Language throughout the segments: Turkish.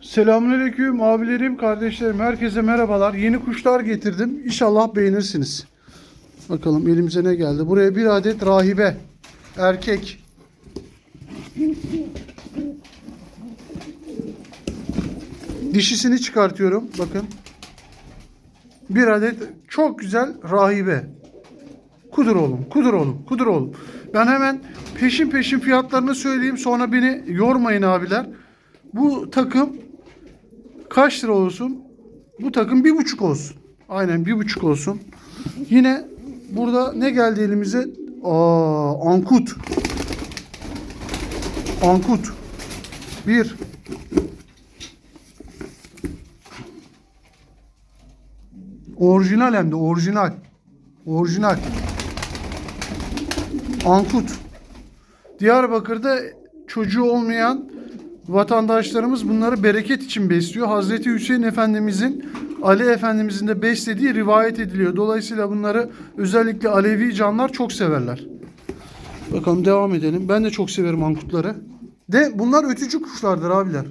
Selamünaleyküm abilerim, kardeşlerim, herkese merhabalar. Yeni kuşlar getirdim. İnşallah beğenirsiniz. Bakalım elimize ne geldi. Buraya bir adet rahibe. Erkek. Dişisini çıkartıyorum. Bakın. Bir adet çok güzel rahibe. Kudur oğlum, kudur oğlum, kudur oğlum. Ben hemen peşin peşin fiyatlarını söyleyeyim. Sonra beni yormayın abiler. Bu takım kaç lira olsun? Bu takım bir buçuk olsun. Aynen bir buçuk olsun. Yine burada ne geldi elimize? Aa, ankut. Ankut. Bir. Orijinal hem de orijinal. Orijinal. Ankut. Diyarbakır'da çocuğu olmayan vatandaşlarımız bunları bereket için besliyor. Hazreti Hüseyin Efendimizin Ali Efendimizin de beslediği rivayet ediliyor. Dolayısıyla bunları özellikle Alevi canlar çok severler. Bakalım devam edelim. Ben de çok severim ankutları. De bunlar ötücü kuşlardır abiler.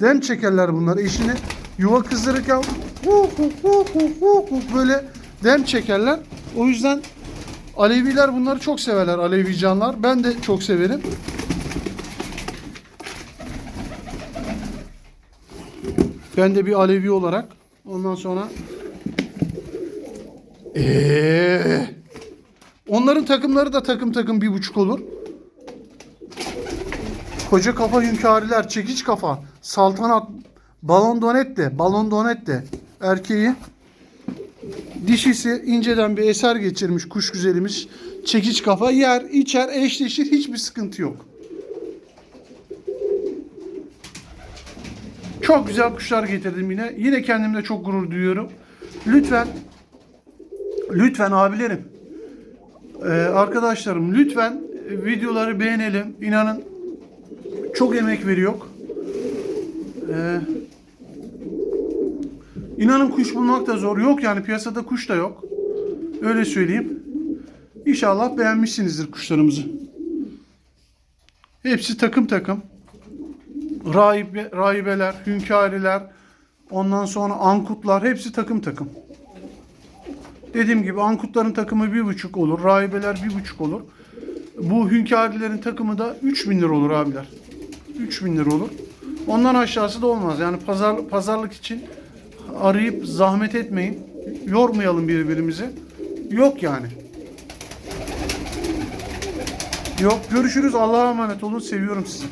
Dem çekerler bunlar. Eşini yuva kızdırırken hu hu hu hu hu hu böyle dem çekerler. O yüzden Aleviler bunları çok severler. Alevi canlar. Ben de çok severim. Ben de bir Alevi olarak ondan sonra ee, onların takımları da takım takım bir buçuk olur. Koca kafa hünkâriler, çekiç kafa, saltanat, balon donet de, balon donet de erkeği. Dişisi inceden bir eser geçirmiş kuş güzelimiz. Çekiç kafa yer, içer, eşleşir hiçbir sıkıntı yok. Çok güzel kuşlar getirdim yine. Yine kendimde çok gurur duyuyorum. Lütfen lütfen abilerim ee, arkadaşlarım lütfen e, videoları beğenelim. İnanın çok emek veriyor. Ee, inanın kuş bulmak da zor. Yok yani piyasada kuş da yok. Öyle söyleyeyim. İnşallah beğenmişsinizdir kuşlarımızı. Hepsi takım takım. Rahibe, rahibeler, hünkâriler, ondan sonra ankutlar hepsi takım takım. Dediğim gibi ankutların takımı bir buçuk olur. Rahibeler bir buçuk olur. Bu hünkârilerin takımı da 3000 lira olur abiler. 3000 lira olur. Ondan aşağısı da olmaz. Yani pazar, pazarlık için arayıp zahmet etmeyin. Yormayalım birbirimizi. Yok yani. Yok görüşürüz. Allah'a emanet olun. Seviyorum sizi.